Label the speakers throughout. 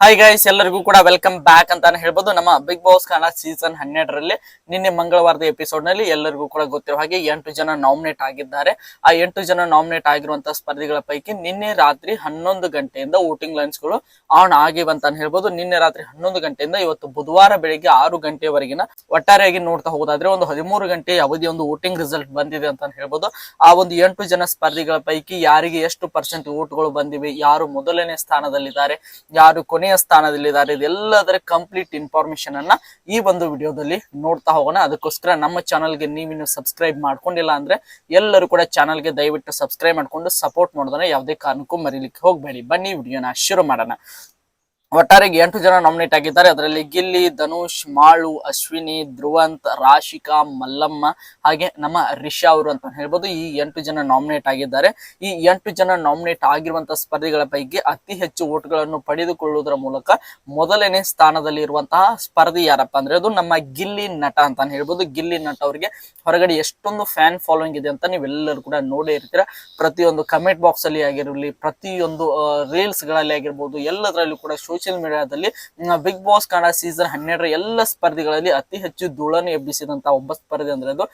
Speaker 1: Hi guys ಎಲ್ಲರಿಗೂ ಕೂಡ welcome back ಅಂತಾನೆ ಹೇಳ್ಬೋದು. ನಮ್ಮ ಬಿಗ್ ಬಾಸ್ ಕನ್ನಡ ಸೀಸನ್ ಹನ್ನೆರಡರಲ್ಲಿ ನಿನ್ನೆ ಮಂಗಳವಾರದ ಎಪಿಸೋಡ್ನಲ್ಲಿ ಎಲ್ಲರಿಗೂ ಕೂಡ ಗೊತ್ತಿರೋ ಹಾಗೆ ಎಂಟು ಜನ ನಾಮಿನೇಟ್ ಆಗಿದ್ದಾರೆ. ಆ ಎಂಟು ಜನ ನಾಮಿನೇಟ್ ಆಗಿರುವಂತಹ ಸ್ಪರ್ಧಿಗಳ ಪೈಕಿ ನಿನ್ನೆ ರಾತ್ರಿ ಹನ್ನೊಂದು ಗಂಟೆಯಿಂದ ವೋಟಿಂಗ್ ಲೈನ್ಸ್ಗಳು ಆನ್ ಆಗಿವೆ ಅಂತಾನೆ ಹೇಳ್ಬೋದು. ನಿನ್ನೆ ರಾತ್ರಿ ಹನ್ನೊಂದು ಗಂಟೆಯಿಂದ ಇವತ್ತು ಬುಧವಾರ ಬೆಳಿಗ್ಗೆ ಆರು ಗಂಟೆವರೆಗಿನ ಒಟ್ಟಾರೆಯಾಗಿ ನೋಡ್ತಾ ಹೋಗೋದಾದ್ರೆ ಒಂದು ಹದಿಮೂರು ಗಂಟೆ ಅವಧಿ ಒಂದು ವೋಟಿಂಗ್ ರಿಸಲ್ಟ್ ಬಂದಿದೆ ಅಂತ ಹೇಳ್ಬೋದು. ಆ ಒಂದು ಎಂಟು ಜನ ಸ್ಪರ್ಧಿಗಳ ಪೈಕಿ ಯಾರಿಗೆ ಎಷ್ಟು ಪರ್ಸೆಂಟ್ ವೋಟ್ಗಳು ಬಂದಿವೆ, ಯಾರು ಮೊದಲನೇ ಸ್ಥಾನದಲ್ಲಿದ್ದಾರೆ, ಯಾರು ಕೊನೆಯ ಸ್ಥಾನದಲ್ಲಿದ್ದಾರೆ ಇದೆಲ್ಲದರ ಕಂಪ್ಲೀಟ್ ಇನ್ಫಾರ್ಮೇಶನ್ ಅನ್ನ ಈ ಒಂದು ವಿಡಿಯೋದಲ್ಲಿ ನೋಡ್ತಾ ಹೋಗೋಣ. ಅದಕ್ಕೋಸ್ಕರ ನಮ್ಮ ಚಾನಲ್ಗೆ ನೀವಿನ್ನು ಸಬ್ಸ್ಕ್ರೈಬ್ ಮಾಡ್ಕೊಂಡಿಲ್ಲ ಅಂದ್ರೆ ಎಲ್ಲರೂ ಕೂಡ ಚಾನಲ್ಗೆ ದಯವಿಟ್ಟು ಸಬ್ಸ್ಕ್ರೈಬ್ ಮಾಡ್ಕೊಂಡು ಸಪೋರ್ಟ್ ಮಾಡೋದನ್ನ ಯಾವುದೇ ಕಾರಣಕ್ಕೂ ಮರಿಲಿಕ್ಕೆ ಹೋಗಬೇಡಿ. ಬನ್ನಿ ವಿಡಿಯೋನ ಶುರು ಮಾಡೋಣ. ಒಟ್ಟಾರೆ ಎಂಟು ಜನ ನಾಮಿನೇಟ್ ಆಗಿದ್ದಾರೆ. ಅದರಲ್ಲಿ ಗಿಲ್ಲಿ, ಧನುಷ್, ಮಾಳು, ಅಶ್ವಿನಿ, ಧ್ರುವಂತ್, ರಾಶಿಕಾ, ಮಲ್ಲಮ್ಮ ಹಾಗೆ ನಮ್ಮ ರಿಷಾ ಅವರು ಅಂತ ಹೇಳ್ಬೋದು. ಈ ಎಂಟು ಜನ ನಾಮಿನೇಟ್ ಆಗಿದ್ದಾರೆ. ಈ ಎಂಟು ಜನ ನಾಮಿನೇಟ್ ಆಗಿರುವಂತಹ ಸ್ಪರ್ಧಿಗಳ ಪೈಕಿ ಅತಿ ಹೆಚ್ಚು ಓಟ್ಗಳನ್ನು ಪಡೆದುಕೊಳ್ಳುವುದರ ಮೂಲಕ ಮೊದಲನೇ ಸ್ಥಾನದಲ್ಲಿ ಇರುವಂತಹ ಸ್ಪರ್ಧಿ ಯಾರಪ್ಪ ಅಂದ್ರೆ ಅದು ನಮ್ಮ ಗಿಲ್ಲಿ ನಟ ಅಂತ ಹೇಳ್ಬೋದು. ಗಿಲ್ಲಿ ನಟ ಅವರಿಗೆ ಹೊರಗಡೆ ಎಷ್ಟೊಂದು ಫ್ಯಾನ್ ಫಾಲೋಯಿಂಗ್ ಇದೆ ಅಂತ ನೀವೆಲ್ಲರೂ ಕೂಡ ನೋಡೇ ಇರ್ತೀರಾ. ಪ್ರತಿಯೊಂದು ಕಮೆಂಟ್ ಬಾಕ್ಸ್ ಅಲ್ಲಿ ಆಗಿರಲಿ, ಪ್ರತಿಯೊಂದು ರೀಲ್ಸ್ಗಳಲ್ಲಿ ಆಗಿರ್ಬೋದು, ಎಲ್ಲದರಲ್ಲೂ ಕೂಡ ಮೀಡಿಯಾದಲ್ಲಿ ಬಿಗ್ ಬಾಸ್ ಕನ್ನಡ ಸೀಸನ್ ಹನ್ನೆರಡರ ಎಲ್ಲ ಸ್ಪರ್ಧಿಗಳಲ್ಲಿ ಅತಿ ಹೆಚ್ಚು ಧೂಳನ್ನು ಎಬ್ಬಿಸಿದಂತ ಒಬ್ಬ ಸ್ಪರ್ಧಿ ಅಂದ್ರೆ ಅದು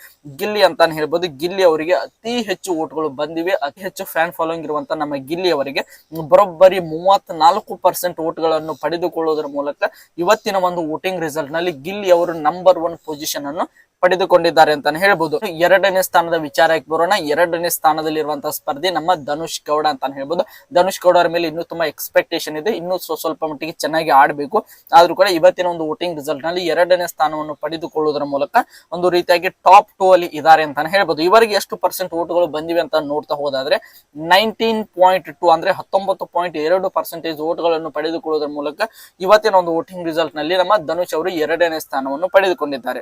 Speaker 1: ಗಿಲ್ಲಿ ಅಂತಾನೆ ಹೇಳ್ಬೋದು. ಗಿಲ್ಲಿ ಅವರಿಗೆ ಅತಿ ಹೆಚ್ಚು ಓಟ್ಗಳು ಬಂದಿವೆ. ಅತಿ ಹೆಚ್ಚು ಫ್ಯಾನ್ ಫಾಲೋಯಿಂಗ್ ಇರುವಂತ ನಮ್ಮ ಗಿಲ್ಲಿ ಅವರಿಗೆ ಬರೋಬ್ಬರಿ ಮೂವತ್ನಾಲ್ಕು ಪರ್ಸೆಂಟ್ ಓಟ್ಗಳನ್ನು ಪಡೆದುಕೊಳ್ಳುವುದರ ಮೂಲಕ ಇವತ್ತಿನ ಒಂದು ವೋಟಿಂಗ್ ರಿಸಲ್ಟ್ನಲ್ಲಿ ಗಿಲ್ಲಿ ಅವರು ನಂಬರ್ ಒನ್ ಪೊಸಿಷನ್ ಅನ್ನು ಪಡೆದುಕೊಂಡಿದ್ದಾರೆ ಅಂತಾನೆ ಹೇಳ್ಬೋದು. ಎರಡನೇ ಸ್ಥಾನದ ವಿಚಾರಕ್ಕೆ ಬರೋಣ. ಎರಡನೇ ಸ್ಥಾನದಲ್ಲಿರುವಂತಹ ಸ್ಪರ್ಧಿ ನಮ್ಮ ಧನುಷ್ ಗೌಡ ಅಂತ ಹೇಳ್ಬೋದು. ಧನುಷ್ ಗೌಡ ಅವರ ಮೇಲೆ ಇನ್ನೂ ತುಂಬಾ ಎಕ್ಸ್ಪೆಕ್ಟೇಷನ್ ಇದೆ. ಇನ್ನೂ ಸ್ವ- ಸ್ವಲ್ಪ ಮಟ್ಟಿಗೆ ಚೆನ್ನಾಗಿ ಆಡಬೇಕು. ಆದ್ರೂ ಕೂಡ ಇವತ್ತಿನ ಒಂದು ವೋಟಿಂಗ್ ರಿಸಲ್ಟ್ನಲ್ಲಿ ಎರಡನೇ ಸ್ಥಾನವನ್ನು ಪಡೆದುಕೊಳ್ಳುವುದರ ಮೂಲಕ ಒಂದು ರೀತಿಯಾಗಿ ಟಾಪ್ ಟೂ ಅಲ್ಲಿ ಇದ್ದಾರೆ ಅಂತಾನೆ ಹೇಳ್ಬೋದು. ಇವರಿಗೆ ಎಷ್ಟು ಪರ್ಸೆಂಟ್ ಓಟ್ಗಳು ಬಂದಿವೆ ಅಂತ ನೋಡ್ತಾ ಹೋದಾದ್ರೆ ನೈನ್ಟೀನ್ ಪಾಯಿಂಟ್ ಟು ಅಂದ್ರೆ ಹತ್ತೊಂಬತ್ತು ಪಾಯಿಂಟ್ ಎರಡು ಪರ್ಸೆಂಟೇಜ್ ಓಟ್ಗಳನ್ನು ಪಡೆದುಕೊಳ್ಳುವುದರ ಮೂಲಕ ಇವತ್ತಿನ ಒಂದು ವೋಟಿಂಗ್ ರಿಸಲ್ಟ್ನಲ್ಲಿ ನಮ್ಮ ಧನುಷ್ ಅವರು ಎರಡನೇ ಸ್ಥಾನವನ್ನು ಪಡೆದುಕೊಂಡಿದ್ದಾರೆ.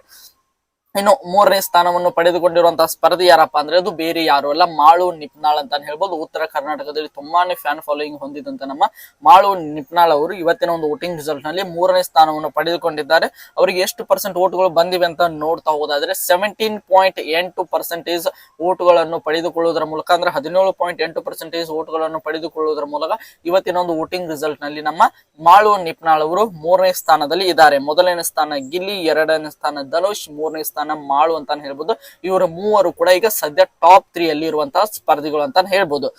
Speaker 1: ಇನ್ನು ಮೂರನೇ ಸ್ಥಾನವನ್ನು ಪಡೆದುಕೊಂಡಿರುವಂತಹ ಸ್ಪರ್ಧಿ ಯಾರಪ್ಪ ಅಂದ್ರೆ ಅದು ಬೇರೆ ಯಾರು ಅಲ್ಲ, ಮಾಳು ನಿಪ್ನಾಳ್ ಅಂತ ಹೇಳ್ಬೋದು. ಉತ್ತರ ಕರ್ನಾಟಕದಲ್ಲಿ ತುಂಬಾನೇ ಫ್ಯಾನ್ ಫಾಲೋಯಿಂಗ್ ಹೊಂದಿದಂತ ನಮ್ಮ ಮಾಳು ನಿಪ್ನಾಳ್ ಅವರು ಇವತ್ತಿನ ಒಂದು ವೋಟಿಂಗ್ ರಿಸಲ್ಟ್ನಲ್ಲಿ ಮೂರನೇ ಸ್ಥಾನವನ್ನು ಪಡೆದುಕೊಂಡಿದ್ದಾರೆ. ಅವರಿಗೆ ಎಷ್ಟು ಪರ್ಸೆಂಟ್ ಓಟ್ಗಳು ಬಂದಿವೆ ಅಂತ ನೋಡ್ತಾ ಹೋದಾದ್ರೆ ಸೆವೆಂಟೀನ್ ಪಾಯಿಂಟ್ ಎಂಟು ಪರ್ಸೆಂಟೇಜ್ ಓಟ್ಗಳನ್ನು ಪಡೆದುಕೊಳ್ಳುವುದರ ಮೂಲಕ ಅಂದ್ರೆ ಹದಿನೇಳು ಪಾಯಿಂಟ್ ಎಂಟು ಪರ್ಸೆಂಟೇಜ್ ಓಟ್ಗಳನ್ನು ಪಡೆದುಕೊಳ್ಳುವುದರ ಮೂಲಕ ಇವತ್ತಿನ ಒಂದು ವೋಟಿಂಗ್ ರಿಸಲ್ಟ್ನಲ್ಲಿ ನಮ್ಮ ಮಾಳು ನಿಪ್ನಾಳ್ ಅವರು ಮೂರನೇ ಸ್ಥಾನದಲ್ಲಿ ಇದ್ದಾರೆ. ಮೊದಲನೇ ಸ್ಥಾನ ಗಿಲ್ಲಿ, ಎರಡನೇ ಸ್ಥಾನ ಧನುಷ್, ಮೂರನೇ ಸ್ಥಾನ ಮಾಳು ಅಂತಾನೆ ಹೇಳ್ಬೋದು. ಇವರ ಮೂವರು ಕೂಡ ಈಗ ಸದ್ಯ ಟಾಪ್ ತ್ರೀ ಅಲ್ಲಿ ಇರುವಂತಹ ಸ್ಪರ್ಧಿಗಳು ಅಂತಾನೆ ಹೇಳ್ಬೋದು.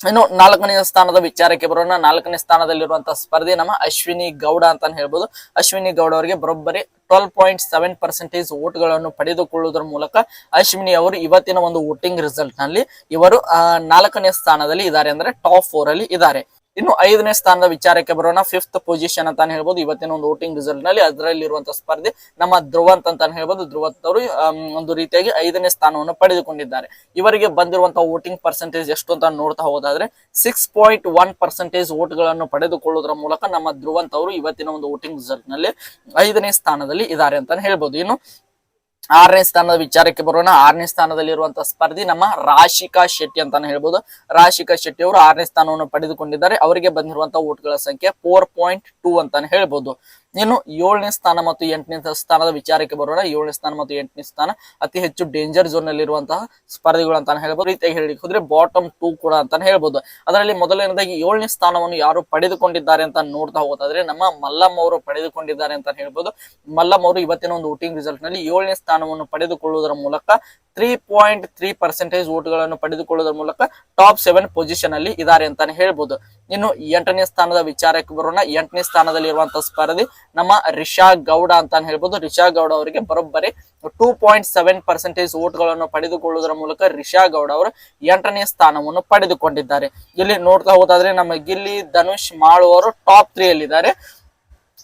Speaker 1: ಇನ್ನು ನಾಲ್ಕನೇ ಸ್ಥಾನದ ವಿಚಾರಕ್ಕೆ ಬರೋಣ. ನಾಲ್ಕನೇ ಸ್ಥಾನದಲ್ಲಿರುವಂತಹ ಸ್ಪರ್ಧೆ ನಮ್ಮ ಅಶ್ವಿನಿ ಗೌಡ ಅಂತಾನೆ ಹೇಳ್ಬೋದು. ಅಶ್ವಿನಿ ಗೌಡ ಅವರಿಗೆ ಬರೋಬ್ಬರಿ ಟ್ವೆಲ್ ಪಾಯಿಂಟ್ ಸೆವೆನ್ ಪರ್ಸೆಂಟೇಜ್ ಓಟ್ಗಳನ್ನು ಪಡೆದುಕೊಳ್ಳುವುದರ ಮೂಲಕ ಅಶ್ವಿನಿ ಅವರು ಇವತ್ತಿನ ಒಂದು ವೋಟಿಂಗ್ ರಿಸಲ್ಟ್ನಲ್ಲಿ ಇವರು ನಾಲ್ಕನೇ ಸ್ಥಾನದಲ್ಲಿ ಇದ್ದಾರೆ ಅಂದ್ರೆ ಟಾಪ್ ಫೋರ್ ಅಲ್ಲಿ ಇದ್ದಾರೆ. ಇನ್ನು ಐದನೇ ಸ್ಥಾನದ ವಿಚಾರಕ್ಕೆ ಬರೋಣ. ಫಿಫ್ತ್ ಪೊಸಿಷನ್ ಅಂತಾನೆ ಹೇಳ್ಬೋದು. ಇವತ್ತಿನ ಒಂದು ವೋಟಿಂಗ್ ರಿಸಲ್ಟ್ನಲ್ಲಿ ಅದರಲ್ಲಿರುವಂತಹ ಸ್ಪರ್ಧೆ ನಮ್ಮ ಧ್ರುವಂತ್ ಅಂತಾನೆ ಹೇಳ್ಬೋದು. ಧ್ರುವಂತ್ ಅವರು ಒಂದು ರೀತಿಯಾಗಿ ಐದನೇ ಸ್ಥಾನವನ್ನು ಪಡೆದುಕೊಂಡಿದ್ದಾರೆ. ಇವರಿಗೆ ಬಂದಿರುವಂತಹ ವೋಟಿಂಗ್ ಪರ್ಸೆಂಟೇಜ್ ಎಷ್ಟು ಅಂತ ನೋಡ್ತಾ ಹೋದಾದ್ರೆ ಸಿಕ್ಸ್ ಪಾಯಿಂಟ್ ಒನ್ ಪರ್ಸೆಂಟೇಜ್ಗಳನ್ನು ಪಡೆದುಕೊಳ್ಳುವುದರ ಮೂಲಕ ನಮ್ಮ ಧ್ರುವಂತ್ ಅವರು ಇವತ್ತಿನ ಒಂದು ವೋಟಿಂಗ್ ರಿಸಲ್ಟ್ನಲ್ಲಿ ಐದನೇ ಸ್ಥಾನದಲ್ಲಿ ಇದ್ದಾರೆ ಅಂತಾನೆ ಹೇಳ್ಬೋದು. ಇನ್ನು ಆರನೇ ಸ್ಥಾನದ ವಿಚಾರಕ್ಕೆ ಬರೋಣ. ಆರನೇ ಸ್ಥಾನದಲ್ಲಿರುವಂತಹ ಸ್ಪರ್ಧಿ ನಮ್ಮ ರಾಶಿಕಾ ಶೆಟ್ಟಿ ಅಂತಾನೆ ಹೇಳ್ಬೋದು. ರಾಶಿಕಾ ಶೆಟ್ಟಿ ಅವರು ಆರನೇ ಸ್ಥಾನವನ್ನು ಪಡೆದುಕೊಂಡಿದ್ದಾರೆ. ಅವರಿಗೆ ಬಂದಿರುವಂತಹ ಓಟ್ಗಳ ಸಂಖ್ಯೆ ಫೋರ್ ಪಾಯಿಂಟ್ ಟೂ ಅಂತಾನೆ ಹೇಳ್ಬೋದು. ಇನ್ನು ಏಳನೇ ಸ್ಥಾನ ಮತ್ತು ಎಂಟನೇ ಸ್ಥಾನದ ವಿಚಾರಕ್ಕೆ ಬರೋಣ. ಏಳನೇ ಸ್ಥಾನ ಮತ್ತು ಎಂಟನೇ ಸ್ಥಾನ ಅತಿ ಹೆಚ್ಚು ಡೇಂಜರ್ ಝೋನ್ ನಲ್ಲಿರುವಂತಹ ಸ್ಪರ್ಧಿಗಳು ಅಂತಾನೆ ಹೇಳ್ಬೋದು. ರೀತಿಯಾಗಿ ಹೇಳಿ ಹೋದ್ರೆ ಬಾಟಮ್ ಟೂ ಕೂಡ ಅಂತಾನೆ ಹೇಳ್ಬೋದು. ಅದರಲ್ಲಿ ಮೊದಲನೇದಾಗಿ ಏಳನೇ ಸ್ಥಾನವನ್ನು ಯಾರು ಪಡೆದುಕೊಂಡಿದ್ದಾರೆ ಅಂತ ನೋಡ್ತಾ ಹೋಗೋದಾದ್ರೆ ನಮ್ಮ ಮಲ್ಲಮ್ಮ ಅವರು ಪಡೆದುಕೊಂಡಿದ್ದಾರೆ ಅಂತ ಹೇಳ್ಬೋದು. ಮಲ್ಲಮ್ಮ ಅವರು ಇವತ್ತಿನ ಒಂದು ವೋಟಿಂಗ್ ರಿಸಲ್ಟ್ನಲ್ಲಿ ಏಳನೇ ಸ್ಥಾನವನ್ನು ಪಡೆದುಕೊಳ್ಳುವುದರ ಮೂಲಕ ತ್ರೀ ಪಾಯಿಂಟ್ ತ್ರೀ ಪರ್ಸೆಂಟೇಜ್ ಓಟ್ಗಳನ್ನು ಪಡೆದುಕೊಳ್ಳುವುದರ ಮೂಲಕ ಟಾಪ್ ಸೆವೆನ್ ಪೊಸಿಷನ್ ಅಲ್ಲಿ ಇದ್ದಾರೆ ಅಂತಾನೆ ಹೇಳ್ಬೋದು. ಇನ್ನು ಎಂಟನೇ ಸ್ಥಾನದ ವಿಚಾರಕ್ಕೆ ಬರೋಣ. ಎಂಟನೇ ಸ್ಥಾನದಲ್ಲಿ ಇರುವಂತಹ ಸ್ಪರ್ಧಿ ನಮ್ಮ ರಿಷಾ ಗೌಡ ಅಂತಾನೆ ಹೇಳ್ಬೋದು. ರಿಷಾ ಗೌಡ ಅವರಿಗೆ ಬರೋಬ್ಬರಿ ಟೂ ಪಾಯಿಂಟ್ ಸೆವೆನ್ ಪರ್ಸೆಂಟೇಜ್ ಓಟ್ಗಳನ್ನು ಪಡೆದುಕೊಳ್ಳುವುದರ ಮೂಲಕ ರಿಷಾ ಗೌಡ ಅವರು ಎಂಟನೇ ಸ್ಥಾನವನ್ನು ಪಡೆದುಕೊಂಡಿದ್ದಾರೆ. ಇಲ್ಲಿ ನೋಡ್ತಾ ಹೋದಾದ್ರೆ ನಮ್ಮ ಗಿಲ್ಲಿ, ಧನುಷ್, ಮಾಳು ಅವರು ಟಾಪ್ ತ್ರೀ ಅಲ್ಲಿದ್ದಾರೆ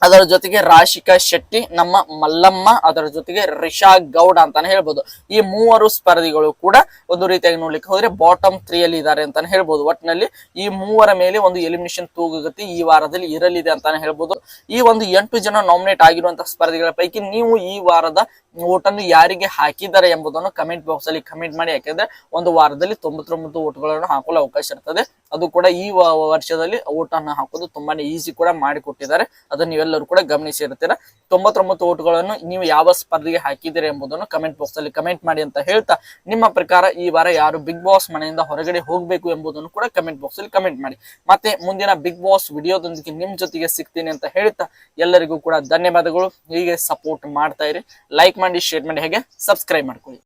Speaker 1: ಅದರ ಜೊತೆಗೆ ರಾಶಿಕಾ ಶೆಟ್ಟಿ, ನಮ್ಮ ಮಲ್ಲಮ್ಮ, ಅದರ ಜೊತೆಗೆ ರಿಷಾ ಗೌಡ ಅಂತಾನೆ ಹೇಳ್ಬೋದು. ಈ ಮೂವರು ಸ್ಪರ್ಧಿಗಳು ಕೂಡ ಒಂದು ರೀತಿಯಾಗಿ ನೋಡ್ಲಿಕ್ಕೆ ಹೋದ್ರೆ ಬಾಟಮ್ ತ್ರೀ ಅಲ್ಲಿ ಇದ್ದಾರೆ ಅಂತಾನೆ ಹೇಳ್ಬೋದು. ಒಟ್ಟಿನಲ್ಲಿ ಈ ಮೂವರ ಮೇಲೆ ಒಂದು ಎಲಿಮಿನೇಷನ್ ತೂಗುಗತಿ ಈ ವಾರದಲ್ಲಿ ಇರಲಿದೆ ಅಂತಾನೆ ಹೇಳ್ಬೋದು. ಈ ಒಂದು ಎಂಟು ಜನ ನಾಮಿನೇಟ್ ಆಗಿರುವಂತಹ ಸ್ಪರ್ಧಿಗಳ ಪೈಕಿ ನೀವು ಈ ವಾರದ ಓಟನ್ನು ಯಾರಿಗೆ ಹಾಕಿದ್ದಾರೆ ಎಂಬುದನ್ನು ಕಮೆಂಟ್ ಬಾಕ್ಸ್ ಅಲ್ಲಿ ಕಮೆಂಟ್ ಮಾಡಿ. ಯಾಕೆಂದ್ರೆ ಒಂದು ವಾರದಲ್ಲಿ ತೊಂಬತ್ತೊಂಬತ್ತು ಓಟ್ಗಳನ್ನು ಹಾಕಲು ಅವಕಾಶ ಇರ್ತದೆ. ಅದು ಕೂಡ ಈ ವರ್ಷದಲ್ಲಿ ಓಟನ್ನು ಹಾಕೋದು ತುಂಬಾನೇ ಈಸಿ ಕೂಡ ಮಾಡಿಕೊಟ್ಟಿದ್ದಾರೆ. ಅದನ್ನ ನೀವೆಲ್ಲ ನೀವೆಲ್ಲರೂ ಕೂಡ ಗಮನಿಸಿರ್ತೀರ ತೊಂಬತ್ತೊಂಬತ್ತು ಓಟ್ಗಳನ್ನು ನೀವು ಯಾವ ಸ್ಪರ್ಧೆಗೆ ಹಾಕಿದ್ದೀರಿ ಎಂಬುದನ್ನು ಕಮೆಂಟ್ ಬಾಕ್ಸ್ ಅಲ್ಲಿ ಕಮೆಂಟ್ ಮಾಡಿ ಅಂತ ಹೇಳ್ತಾ, ನಿಮ್ಮ ಪ್ರಕಾರ ಈ ವಾರ ಯಾರು ಬಿಗ್ ಬಾಸ್ ಮನೆಯಿಂದ ಹೊರಗಡೆ ಹೋಗಬೇಕು ಎಂಬುದನ್ನು ಕೂಡ ಕಮೆಂಟ್ ಬಾಕ್ಸ್ ಅಲ್ಲಿ ಕಮೆಂಟ್ ಮಾಡಿ. ಮತ್ತೆ ಮುಂದಿನ ಬಿಗ್ ಬಾಸ್ ವಿಡಿಯೋದೊಂದಿಗೆ ನಿಮ್ ಜೊತೆಗೆ ಸಿಗ್ತೀನಿ ಅಂತ ಹೇಳ್ತಾ, ಎಲ್ಲರಿಗೂ ಕೂಡ ಧನ್ಯವಾದಗಳು. ಹೀಗೆ ಸಪೋರ್ಟ್ ಮಾಡ್ತಾ ಇರಿ. ಲೈಕ್ ಮಾಡಿ ಶೇರ್ ಮಾಡಿ, ಹೇಗೆ ಸಬ್ಸ್ಕ್ರೈಬ್ ಮಾಡ್ಕೊಳ್ಳಿ.